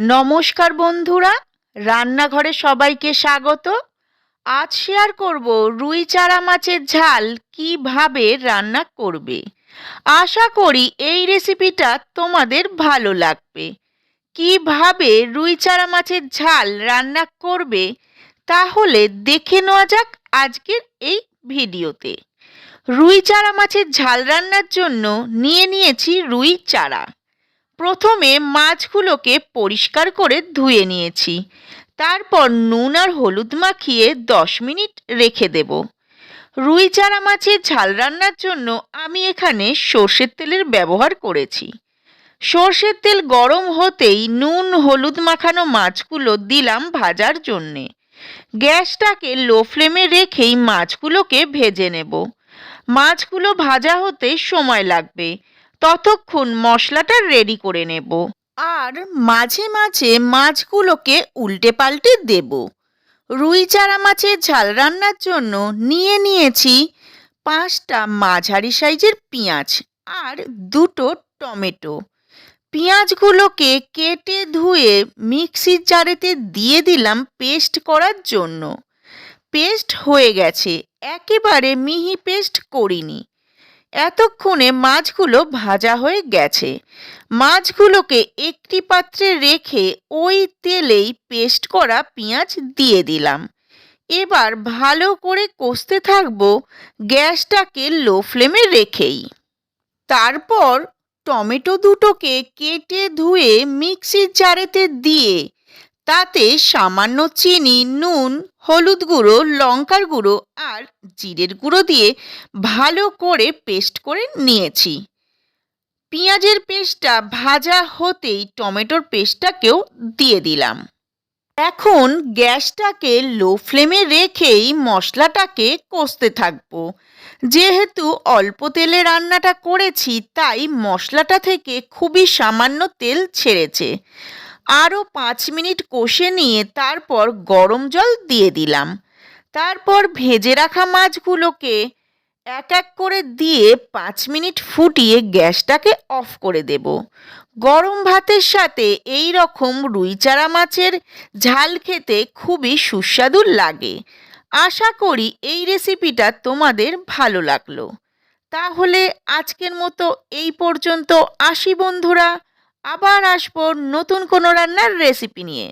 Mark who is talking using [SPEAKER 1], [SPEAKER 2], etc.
[SPEAKER 1] নমস্কার বন্ধুরা, রান্নাঘরে সবাইকে স্বাগত। আজ শেয়ার করব রুই চারা মাছের ঝাল কীভাবে রান্না করবে। আশা করি এই রেসিপিটা তোমাদের ভালো লাগবে। কীভাবে রুই চারা মাছের ঝাল রান্না করবে, তাহলে দেখে নেওয়া যাক আজকের এই ভিডিওতে। রুই চারা মাছের ঝাল রান্নার জন্য নিয়ে নিয়েছি রুই চারা। প্রথমে মাছগুলোকে পরিষ্কার করে ধুয়ে নিয়েছি। তারপর নুন আর হলুদ মাখিয়ে দশ মিনিট রেখে দেব। রুই চারা মাছের ঝাল রান্নার জন্য আমি এখানে সর্ষের তেলের ব্যবহার করেছি। সর্ষের তেল গরম হতেই নুন, হলুদ মাখানো মাছগুলো দিলাম ভাজার জন্যে। গ্যাসটাকে লো ফ্লেমে রেখেই মাছগুলোকে ভেজে নেব। মাছগুলো ভাজা হতে সময় লাগবে। ততক্ষণ মশলাটা রেডি করে নেব। আর মাঝে মাঝে মাছগুলোকে উল্টে পাল্টে দেব। রুই চারা মাছের ঝাল রান্নার জন্য নিয়ে নিয়েছি পাঁচটা মাঝারি সাইজের পেঁয়াজ আর দুটো টমেটো। পেঁয়াজগুলোকে কেটে ধুয়ে মিক্সির জারেতে দিয়ে দিলাম পেস্ট করার জন্য। পেস্ট হয়ে গেছে, একেবারে মিহি পেস্ট করিনি। এতক্ষণে মাছগুলো ভাজা হয়ে গেছে। মাছগুলোকে একটি পাত্রে রেখে ওই তেলেই পেস্ট করা পেঁয়াজ দিয়ে দিলাম। এবার ভালো করে কষতে থাকব গ্যাসটাকে লো ফ্লেমে রেখেই। তারপর টমেটো দুটোকে কেটে ধুয়ে মিক্সির জারেতে দিয়ে তাতে সামান্য চিনি, নুন, হলুদ গুঁড়ো, লঙ্কার গুঁড়ো আর জিরের গুঁড়ো দিয়ে ভালো করে পেস্ট করে নিয়েছি। পেঁয়াজের পেস্টটা ভাজা হতেই টমেটোর পেস্টটাকেও দিয়ে দিলাম। এখন গ্যাসটাকে লো ফ্লেমে রেখেই মশলাটাকে কষতে থাকব। যেহেতু অল্প তেলে রান্নাটা করেছি, তাই মশলাটা থেকে খুবই সামান্য তেল ছেড়েছে। আরও পাঁচ মিনিট কষে নিয়ে তারপর গরম জল দিয়ে দিলাম। তারপর ভেজে রাখা মাছগুলোকে এক এক করে দিয়ে পাঁচ মিনিট ফুটিয়ে গ্যাসটাকে অফ করে দেব। গরম ভাতের সাথে এই রকম রুই চারা মাছের ঝাল খেতে খুবই সুস্বাদু লাগে। আশা করি এই রেসিপিটা তোমাদের ভালো লাগল। তাহলে আজকের মতো এই পর্যন্ত। আসি বন্ধুরা। আবার আসব নতুন কোনো রান্নার রেসিপি নিয়ে।